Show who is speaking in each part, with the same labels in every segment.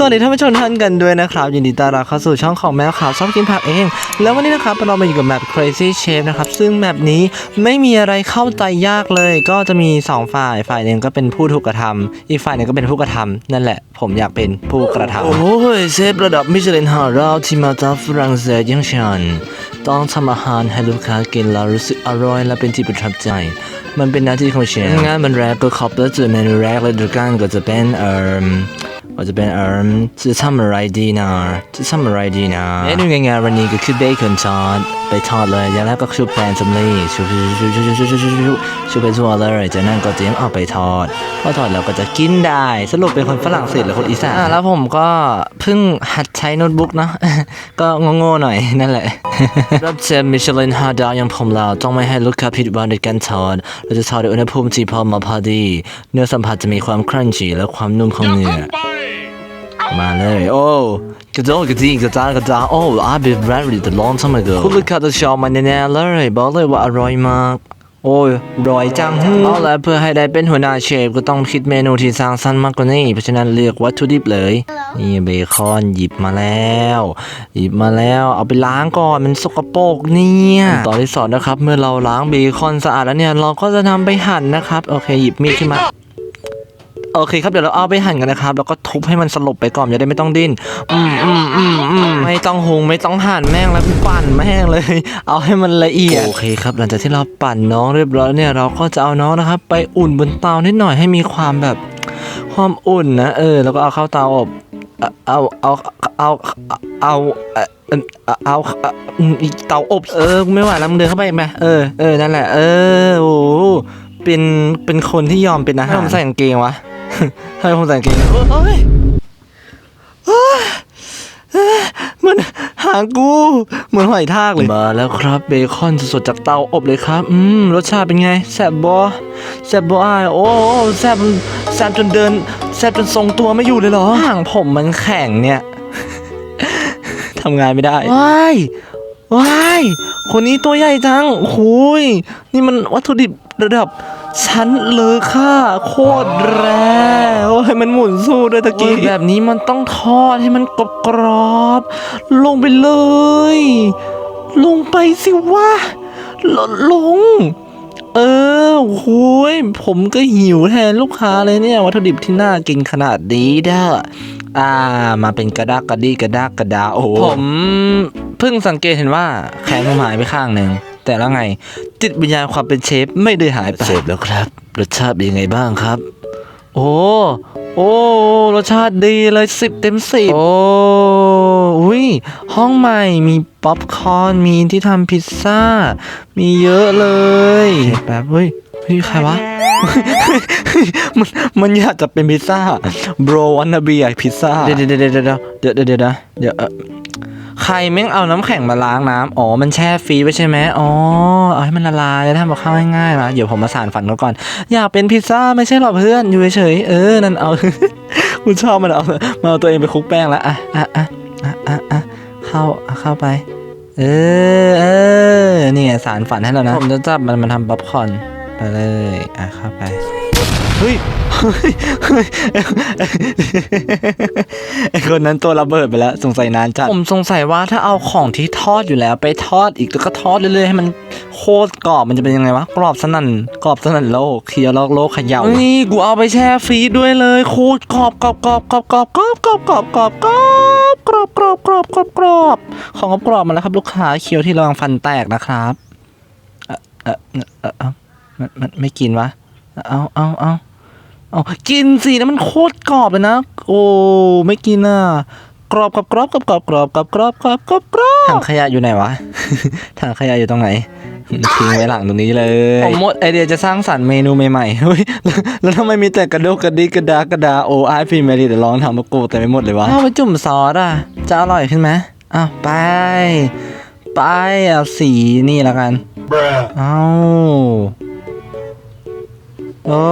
Speaker 1: สวัสดีท่านผู้ชมทุกท่านกันด้วยนะครับ ยินดีต้อนรับเข้าสู่ช่องของแมวขาวชอบกินผักเอง แล้ววันนี้นะครับเรามาอยู่กับแมป Crazy Chef นะครับ ซึ่งแมปนี้ไม่มีอะไรเข้าใจยากเลย ก็จะมี 2 ฝ่ายฝ่ายหนึ่งก็เป็นผู้ถูกกระทำอีกฝ่ายหนึ่งก็เป็นผู้กระทำนั่นแหละ ผมอยากเป็นผู้กระทำโอ้ยเชฟระดับมิชลินห้าดาวที่มาจากฝรั่งเศสอยังฉันต้องทำอาหารให้ลูกค้ากินแล้วรู้สึกอร่อยและเป็นที่ประทับใจมันเป็นหน้าที่ของเชฟงานมันแรกก็ขอบเลืเมนูแรกเลยด้วยกันก็จะเป็นเอ่อ ว่าจะเป็นเอ่อจะทำอะไรดีนะจะทำอะไรดีนะเมนูง่ายๆวันนี้ก็คือเบคอนทอดไปทอดเลยอย่างแรกก็ชุบแป้งสำลีชุบชุบชุบชุบชุบชุบชุบชุบไปทั่วเลยจากนั้นก็เตรียมเอาไปทอดพอทอดแล้วก็จะกินได้ สรุปเป็นคนฝรั่งเศสหรือคนอีสานอะแล้วผมก็เพิ่งหัดใช้โน้ตบุ๊กเนาะก็โง่ๆหน่อยนั่นแหละรับเชฟมิชลินห้าดาวอย่างผมเราต้องไม่ให้ลูกค้าผิดหวังในการทอดเราจะทอดด้วยอุณหภูมิที่พอเหมาะพอดี เนื้อสัมผัสจะมีความครันชีและความนุ่มของเนื้อ มาเลยโอ้กระโดดกระดิ่งกระจายกระจายโอ้ I've been ready the long time ago คุณลูกค้าจะชอบมันแน่ๆเลยบอกเลยว่าอร่อยมาก โอ้ยอร่อยจังเอาละเพื่อให้ได้เป็นหัวหน้าเชฟก็ต้องคิดเมนูที่สร้างสรรค์มากกว่านี้ เพราะฉะนั้นเลือกวัตถุดิบเลย นี่เบคอนหยิบมาแล้ว หยิบมาแล้ว เอาไปล้างก่อนมันสกปรกเนี่ยตอนที่สอนนะครับ เมื่อเราล้างเบคอนสะอาดแล้วเนี่ยเราก็จะนำไปหั่นนะครับ โอเคหยิบมีดขึ้นมา โอเคครับเดี๋ยวเราเอาไปหั่นกันนะครับ แล้วก็ทุบให้มันสลบไปก่อนจะได้ไม่ต้องดิ้นอืมอืมอืมอืมไม่ต้องหงไม่ต้องหั่นแม่งแล้วกูปั่นแม่งเลย เอาให้มันละเอียดโอเคครับ หลังจากที่เราปั่นน้องเรียบร้อยเนี่ยเราก็จะเอาน้องนะครับ ไปอุ่นบนเตานิดหน่อยให้มีความแบบความอุ่นนะเออ แล้วก็เอาเข้าเตาอบเอาเอาเอาเอาเอาเตาอบเออไม่ไหวแล้วมึงเดินเข้าไปไหมเออเออนั่นแหละเออโอ้เป็นเป็นคนที่ยอมเป็นนะาหามใส่กางเกงวะ ทำไมผมใส่กางเกงโอ้ยโอ้ยเอ้ยเหมันหางกูเหมือนหอยทากเลย มาแล้วครับเบคอนสดๆจากเตาอบเลยครับ อืมรสชาติเป็นไงแซ่บบอแซ่บบออ้ายโอ้แซ่บแซ่บจนเดินแซ่บจนทรงตัวไม่อยู่เลยเหรอหางผมมันแข็งเนี่ย ทำงานไม่ได้ว้ายว้ายคนนี้ตัวใหญ่จังโอ้โหยนี่มันวัตถุดิบระดับ ชั้นเลอค่าโคตรแรงโอ้ยมันหมุนสู้ด้วยตะกี้แบบนี้มันต้องทอดให้มันกรอบกรอบๆลงไปเลย ลงไปสิวะลลง เออโอ้ยผมก็หิวแทนลูกค้าเลยเนี่ย วัตถุดิบที่น่ากินขนาดนี้เด้ออ่า มาเป็นกระดากกระดีกระดากกระดาโอ้โหผมเพิ่งสังเกตเห็นว่าแขนผมหายไปข้างหนึ่ง แต่ละไง จิตวิญญาณความเป็นเชฟไม่ได้หายไปเชฟแล้วครับ รสชาติเป็นยังไงบ้างครับ โอ้โอ้รสชาติดีเลยสิบเต็มสิบโอ้อุ้ห้องใหม่มีป๊อปคอร์นมีที่ทำพิซซ่า มีเยอะเลยแป๊บเฮ้ยเฮ้ยใครวะ มันมันอยากจะเป็นพิซซ่า bro wanna be a pizza เดี๋ยวเดี๋ยวเดี๋ยวเดี๋ยวเดี๋ยวเดี๋ยวเดี๋ยว ใครแม่งเอาน้ำแข็งมาล้างน้ำอ๋อ มันแช่ฟรีไว้ใช่ไหมอ๋อ เอาให้มันละลายแล้วทำกับข้าวง่ายๆนะเดี๋ยวผมมาสานฝันเขาก่อน อยากเป็นพิซซ่าไม่ใช่หรอเพื่อน อยู่เฉยๆ เออ นั่นเอา คุณชอบมันเอามาเอาตัวเองไปคุกแป้งแล้วอะอะอะอะอะอะเข้าเข้าไป เออเออนี่สารฝันให้แล้วนะ ผมจะจับมันมาทำป๊อปคอร์นไปเลย อะเข้าไป เฮ้ยเฮ้ยเฮ้ยไอคนนั้นตัวระเบิดไปแล้ว สงสัยนานจัดผมสงสัยว่าถ้าเอาของที่ทอดอยู่แล้ว ไปทอดอีกแล้วก็ทอดเรื่อยๆให้มันโคตรกรอบมันจะเป็นยังไงวะกรอบสนั่นกรอบสนั่นโลกเคี้ยวแล้วโลกขย่านี่กูเอาไปแช่ฟรีด้วยเลยโคตรกรอบกรอบกรอบกรอบกรอบกรอบกรอบกรอบกรอบกรอบกรอบกรอบกรอบกรอบกรอบของกรอบมาแล้วครับ ลูกค้าเคี้ยวที่ระวังฟันแตกนะครับเออเออเออเออมันมันไม่กินวะ เอาเอาเอาเอากินสินะมันโคตรกรอบเลยนะ โอ้ไม่กินอะกรอบกับกรอบกับกรอบกรอบกับกรอบกรอบกรอบกรอบถังขยะอยู่ไหนวะถังขยะอยู่ตรงไหนทิ้งไว้หลังตรงนี้เลยผมหมดไอเดียจะสร้างสรรค์เมนูใหม่ๆเฮ้ยแล้วแล้วทำไมมีแต่กระโดกกระดิกกระดากระดาโอ้ไอพีเมรีเดี๋ยวลองทำมากูแต่ไม่หมดเลยวะเอาไปจุ่มซอสอะจะอร่อยขึ้นไหมอ้าวไปไปเอาสีนี่แล้วกัน
Speaker 2: Bruh.
Speaker 1: เอา โอ้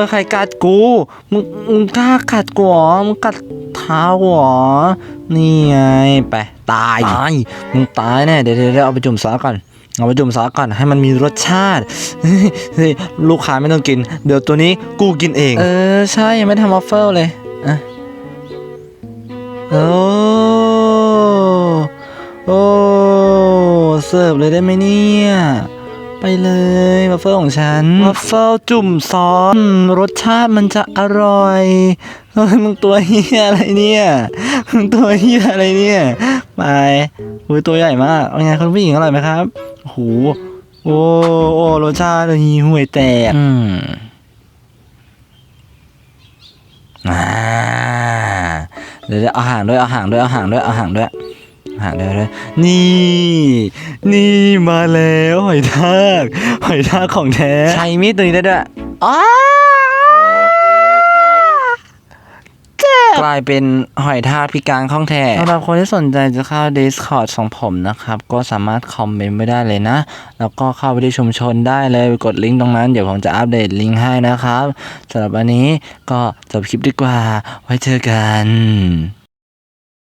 Speaker 1: ยใครกัดกู มึงมึงกล้ากัดกูเหรอมึงกัดเท้ากูเหรอนี่ไงไปตายตายมึงตายแน่เดี๋ยวเดี๋ยวเดี๋ยวเอาไปจุ่มซอสก่อนเอาไปจุ่มซอสก่อนให้มันมีรสชาติเฮ้ยเฮ้ยลูกค้าไม่ต้องกิน เดี๋ยวตัวนี้กูกินเอง เออใช่ยังไม่ทำวอฟเฟิลเลยอะโอ้โอ้เสิร์ฟเลยได้ไหมเนี่ย ไปเลยวัฟเฟิลของฉันวัฟเฟิลจุ่มซอสอืมรสชาติมันจะอร่อยเฮ้ยมึงตัวเฮียอะไรเนี่ยมึงตัวเฮียอะไรเนี่ยไปอุ้ยตัวใหญ่มากเป็นไงคุณผู้หญิงอร่อยไหมครับโอ้โหโอ้โอ้รสชาติหีห่วยแตกอืมอ่าเดี๋ยวเดี๋ยวเอาห่างด้วยเอาห่างด้วยเอาห่างด้วยเอาห่างด้วยเอา ห่างด้วยด้วยนี่ นี่มาแล้วหอยทากหอยทากของแท้ ใช้มีดตัวนี้ได้ด้วยอ้ากลายเป็นหอยทากพิการข้องแท้สำหรับคนที่สนใจจะเข้า Discord ของผมนะครับ ก็สามารถคอมเมนต์ไม่ได้เลยนะ แล้วก็เข้าไปที่ชุมชนได้เลยกดลิงก์ตรงนั้น เดี๋ยวผมจะอัปเดตลิงก์ให้นะครับสำหรับวันนี้ก็จบคลิปดีกว่า ไว้เจอกัน